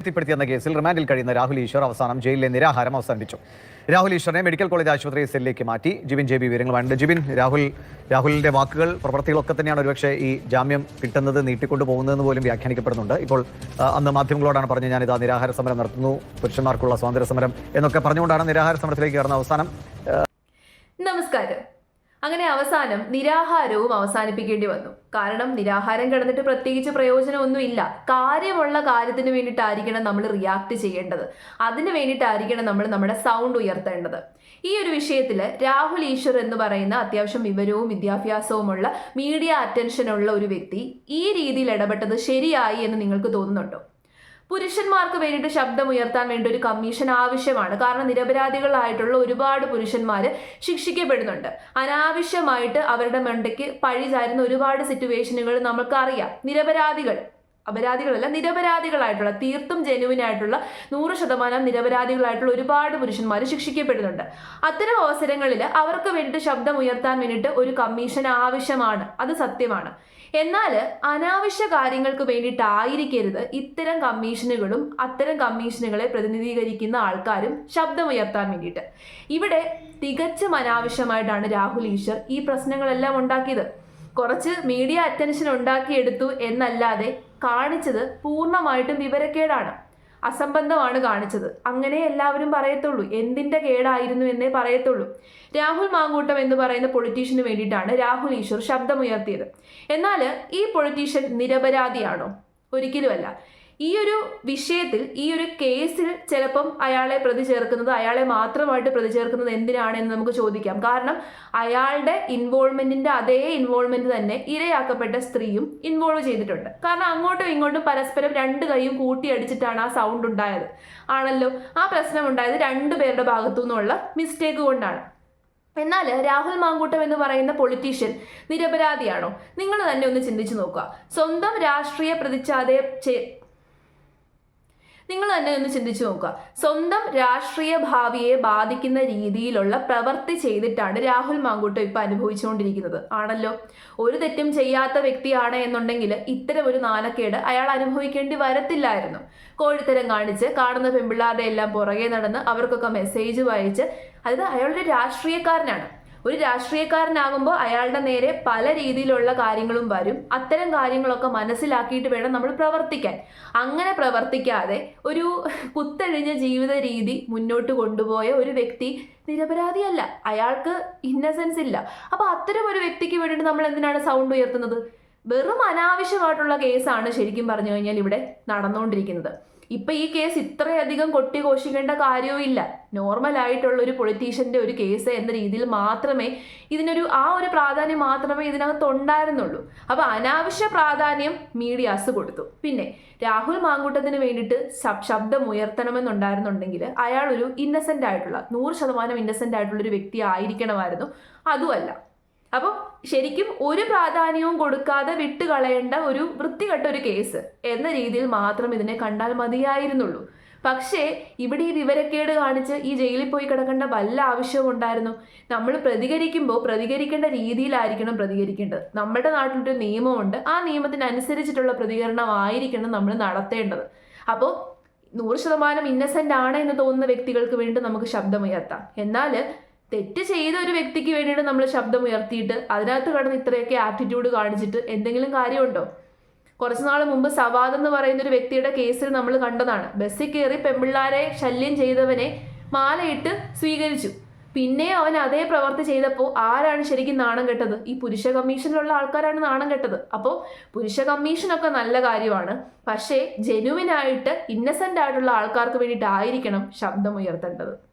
എത്തിപ്പെടുത്തിയെന്ന കേസിൽ റിമാൻഡിൽ കഴിയുന്ന രാഹുൽ ഈശ്വർ അവസാനം ജയിലിലെ നിരാഹാരം അവസാനിപ്പിച്ചു. രാഹുൽ ഈശ്വറിനെ മെഡിക്കൽ കോളേജ് ആശുപത്രി സെല്ലിലേക്ക് മാറ്റി. ജിബിൻ ജെ ബി വിവരങ്ങളുണ്ട് ജിബിൻ രാഹുൽ രാഹുലിന്റെ വാക്കുകൾ പ്രവർത്തികളൊക്കെ തന്നെയാണ് ഒരുപക്ഷെ ഈ ജാമ്യം കിട്ടുന്നത് നീട്ടിക്കൊണ്ടു പോകുന്നതെന്ന് പോലും വ്യാഖ്യാനിക്കപ്പെടുന്നുണ്ട്. ഇപ്പോൾ അന്ന് മാധ്യമങ്ങളോടാണ് പറഞ്ഞത് ഞാനിതാ നിരാഹാര സമരം നടത്തുന്നു പുരുഷന്മാർക്കുള്ള സ്വാതന്ത്ര്യ സമരം എന്നൊക്കെ പറഞ്ഞുകൊണ്ടാണ് നിരാഹാര സമരത്തിലേക്ക് കയറുന്ന അവസാനം. നമസ്കാരം. അങ്ങനെ അവസാനം നിരാഹാരവും അവസാനിപ്പിക്കേണ്ടി വന്നു. കാരണം നിരാഹാരം കിടന്നിട്ട് പ്രത്യേകിച്ച് പ്രയോജനമൊന്നുമില്ല. കാര്യമുള്ള കാര്യത്തിന് വേണ്ടിയിട്ടായിരിക്കണം നമ്മൾ റിയാക്ട് ചെയ്യേണ്ടത്. അതിന് വേണ്ടിയിട്ടായിരിക്കണം നമ്മൾ നമ്മുടെ സൗണ്ട് ഉയർത്തേണ്ടത്. ഈ ഒരു വിഷയത്തിൽ രാഹുൽ ഈശ്വർ എന്ന് പറയുന്ന അത്യാവശ്യം വിവരവും വിദ്യാഭ്യാസവുമുള്ള മീഡിയ അറ്റൻഷനുള്ള ഒരു വ്യക്തി ഈ രീതിയിൽ ഇടപെട്ടത് ശരിയായി എന്ന് നിങ്ങൾക്ക് തോന്നുന്നുണ്ടോ? പുരുഷന്മാർക്ക് വേണ്ടിയിട്ട് ശബ്ദമുയർത്താൻ വേണ്ടി ഒരു കമ്മീഷൻ ആവശ്യമാണ്. കാരണം നിരപരാധികളായിട്ടുള്ള ഒരുപാട് പുരുഷന്മാർ ശിക്ഷിക്കപ്പെടുന്നുണ്ട്. അനാവശ്യമായിട്ട് അവരുടെ മണ്ടയ്ക്ക് പഴി ചാരുന്ന ഒരുപാട് സിറ്റുവേഷനുകൾ നമുക്കറിയാം നിരപരാധികൾ അപരാധികളല്ല നിരപരാധികളായിട്ടുള്ള തീർത്തും ജെനുവിൻ ആയിട്ടുള്ള നൂറ് ശതമാനം നിരപരാധികളായിട്ടുള്ള ഒരുപാട് പുരുഷന്മാർ ശിക്ഷിക്കപ്പെടുന്നുണ്ട്. അത്തരം അവസരങ്ങളിൽ അവർക്ക് വേണ്ടിയിട്ട് ശബ്ദം ഉയർത്താൻ വേണ്ടിയിട്ട് ഒരു കമ്മീഷൻ ആവശ്യമാണ്. അത് സത്യമാണ്. എന്നാൽ അനാവശ്യ കാര്യങ്ങൾക്ക് വേണ്ടിയിട്ടായിരിക്കരുത് ഇത്തരം കമ്മീഷനുകളും അത്തരം കമ്മീഷനുകളെ പ്രതിനിധീകരിക്കുന്ന ആൾക്കാരും ശബ്ദമുയർത്താൻ വേണ്ടിയിട്ട്. ഇവിടെ തികച്ചും അനാവശ്യമായിട്ടാണ് രാഹുൽ ഈശ്വർ ഈ പ്രശ്നങ്ങളെല്ലാം ഉണ്ടാക്കിയത്. കുറച്ച് മീഡിയ അറ്റൻഷൻ ഉണ്ടാക്കിയെടുത്തു എന്നല്ലാതെ കാണിച്ചത് പൂർണമായിട്ടും വിവരക്കേടാണ്. അസംബന്ധമാണ് കാണിച്ചത്. അങ്ങനെ എല്ലാവരും പറയത്തുള്ളൂ. എന്തിന്റെ കേടായിരുന്നു എന്നേ പറയത്തുള്ളൂ. രാഹുൽ മാങ്കൂട്ടം എന്ന് പറയുന്ന പൊളിറ്റീഷ്യന് വേണ്ടിയിട്ടാണ് രാഹുൽ ഈശ്വർ ശബ്ദമുയർത്തിയത്. എന്നാൽ ഈ പൊളിറ്റീഷ്യൻ നിരപരാധിയാണോ? ഒരിക്കലുമല്ല. ഈ ഒരു വിഷയത്തിൽ ഈ ഒരു കേസിൽ ചിലപ്പം അയാളെ പ്രതി ചേർക്കുന്നത് അയാളെ മാത്രമായിട്ട് പ്രതി ചേർക്കുന്നത് എന്തിനാണെന്ന് നമുക്ക് ചോദിക്കാം. കാരണം അയാളുടെ ഇൻവോൾവ്മെന്റിന്റെ അതേ ഇൻവോൾവ്മെന്റ് തന്നെ ഇരയാക്കപ്പെട്ട സ്ത്രീയും ഇൻവോൾവ് ചെയ്തിട്ടുണ്ട്. കാരണം അങ്ങോട്ടും ഇങ്ങോട്ടും പരസ്പരം രണ്ട് കൈയും കൂട്ടിയടിച്ചിട്ടാണ് ആ സൗണ്ട് ഉണ്ടായത്. ആണല്ലോ? ആ പ്രശ്നം ഉണ്ടായത് രണ്ടു പേരുടെ ഭാഗത്തു നിന്നുള്ള മിസ്റ്റേക്ക് കൊണ്ടാണ്. എന്നാൽ രാഹുൽ മാങ്കൂട്ടം എന്ന് പറയുന്ന പൊളിറ്റീഷ്യൻ നിരപരാധിയാണോ? നിങ്ങൾ തന്നെ ഒന്ന് ചിന്തിച്ചു നോക്കുക. സ്വന്തം രാഷ്ട്രീയ പ്രതിച്ഛാതയെ നിങ്ങൾ തന്നെ ഒന്ന് ചിന്തിച്ചു നോക്കുക. സ്വന്തം രാഷ്ട്രീയ ഭാവിയെ ബാധിക്കുന്ന രീതിയിലുള്ള പ്രവൃത്തി ചെയ്തിട്ടാണ് രാഹുൽ മാങ്കൂട്ടം ഇപ്പൊ അനുഭവിച്ചുകൊണ്ടിരിക്കുന്നത്. ആണല്ലോ? ഒരു തെറ്റും ചെയ്യാത്ത വ്യക്തിയാണ് എന്നുണ്ടെങ്കിൽ ഇത്തരം ഒരു നാണക്കേട് അയാൾ അനുഭവിക്കേണ്ടി വരത്തില്ലായിരുന്നു. കോഴിത്തരം കാണിച്ച് കാണുന്ന പെൺപിള്ളാരുടെ എല്ലാം പുറകെ നടന്ന് അവർക്കൊക്കെ മെസ്സേജ് വായിച്ച് അതായത് അയാളുടെ രാഷ്ട്രീയക്കാരനാണ്. ഒരു രാഷ്ട്രീയക്കാരനാകുമ്പോൾ അയാളുടെ നേരെ പല രീതിയിലുള്ള കാര്യങ്ങളും വരും. അത്തരം കാര്യങ്ങളൊക്കെ മനസ്സിലാക്കിയിട്ട് വേണം നമ്മൾ പ്രവർത്തിക്കാൻ. അങ്ങനെ പ്രവർത്തിക്കാതെ ഒരു കുത്തഴിഞ്ഞ ജീവിത രീതി മുന്നോട്ട് കൊണ്ടുപോയ ഒരു വ്യക്തി നിരപരാധിയല്ല. അയാൾക്ക് ഇന്നസെൻസ് ഇല്ല. അപ്പോൾ അത്തരം ഒരു വ്യക്തിക്ക് വേണ്ടിയിട്ട് നമ്മൾ എന്തിനാണ് സൗണ്ട് ഉയർത്തുന്നത്? വെറും അനാവശ്യമായിട്ടുള്ള കേസാണ് ശരിക്കും പറഞ്ഞു കഴിഞ്ഞാൽ ഇവിടെ നടന്നുകൊണ്ടിരിക്കുന്നത്. ഇപ്പൊ ഈ കേസ് ഇത്രയധികം കൊട്ടിഘോഷിക്കേണ്ട ഇല്ല നോർമൽ ആയിട്ടുള്ള ഒരു പൊളിറ്റീഷ്യന്റെ ഒരു കേസ് എന്ന രീതിയിൽ മാത്രമേ ഇതിനൊരു ആ ഒരു പ്രാധാന്യം മാത്രമേ ഇതിനകത്ത് ഉണ്ടായിരുന്നുള്ളൂ. അപ്പോൾ അനാവശ്യ പ്രാധാന്യം മീഡിയാസ് കൊടുത്തു. പിന്നെ രാഹുൽ മാങ്കൂട്ടത്തിന് വേണ്ടിയിട്ട് ശബ്- ശബ്ദം ഉയർത്തണമെന്നുണ്ടായിരുന്നുണ്ടെങ്കിൽ അയാൾ ഒരു ഇന്നസെന്റ് ആയിട്ടുള്ള നൂറ് ശതമാനം ഇന്നസെന്റ് ആയിട്ടുള്ള ഒരു വ്യക്തി ആയിരിക്കണമായിരുന്നു. അതുമല്ല. അപ്പോൾ ശരിക്കും ഒരു പ്രാധാന്യവും കൊടുക്കാതെ വിട്ടുകളയേണ്ട ഒരു വൃത്തികെട്ട ഒരു കേസ് എന്ന രീതിയിൽ മാത്രം ഇതിനെ കണ്ടാൽ മതിയായിരുന്നുള്ളൂ. പക്ഷേ ഇവിടെ ഈ വിവരക്കേട് കാണിച്ച് ഈ ജയിലിൽ പോയി കിടക്കേണ്ട വല്ല ആവശ്യവും ഉണ്ടായിരുന്നു. നമ്മൾ പ്രതികരിക്കുമ്പോൾ പ്രതികരിക്കേണ്ട രീതിയിലായിരിക്കണം പ്രതികരിക്കേണ്ടത്. നമ്മുടെ നാട്ടിലൊരു നിയമമുണ്ട്. ആ നിയമത്തിനനുസരിച്ചിട്ടുള്ള പ്രതികരണമായിരിക്കണം നമ്മൾ നടത്തേണ്ടത്. അപ്പോൾ നൂറ് ശതമാനം ഇന്നസെന്റ് ആണ് എന്ന് തോന്നുന്ന വ്യക്തികൾക്ക് വേണ്ടി നമുക്ക് ശബ്ദമുയർത്താം. എന്നാൽ തെറ്റ് ചെയ്ത ഒരു വ്യക്തിക്ക് വേണ്ടിയിട്ട് നമ്മൾ ശബ്ദം ഉയർത്തിയിട്ട് അതിനകത്ത് കടന്ന് ഇത്രയൊക്കെ ആറ്റിറ്റ്യൂഡ് കാണിച്ചിട്ട് എന്തെങ്കിലും കാര്യമുണ്ടോ? കുറച്ച് നാൾ മുമ്പ് സവാദ് എന്ന് പറയുന്ന ഒരു വ്യക്തിയുടെ കേസിൽ നമ്മൾ കണ്ടതാണ്. ബസ്സിൽ കയറി പെമ്പിള്ളാരെ ശല്യം ചെയ്തവനെ മാലയിട്ട് സ്വീകരിച്ചു. പിന്നെ അവൻ അതേ പ്രവർത്തി ചെയ്തപ്പോൾ ആരാണ് ശരിക്കും നാണം കെട്ടത്? ഈ പുരുഷ കമ്മീഷനിലുള്ള ആൾക്കാരാണ് നാണം കെട്ടത്. അപ്പോൾ പുരുഷ കമ്മീഷനൊക്കെ നല്ല കാര്യമാണ്. പക്ഷേ ജെനുവിനായിട്ട് ഇന്നസെന്റ് ആയിട്ടുള്ള ആൾക്കാർക്ക് വേണ്ടിയിട്ടായിരിക്കണം ശബ്ദം ഉയർത്തേണ്ടത്.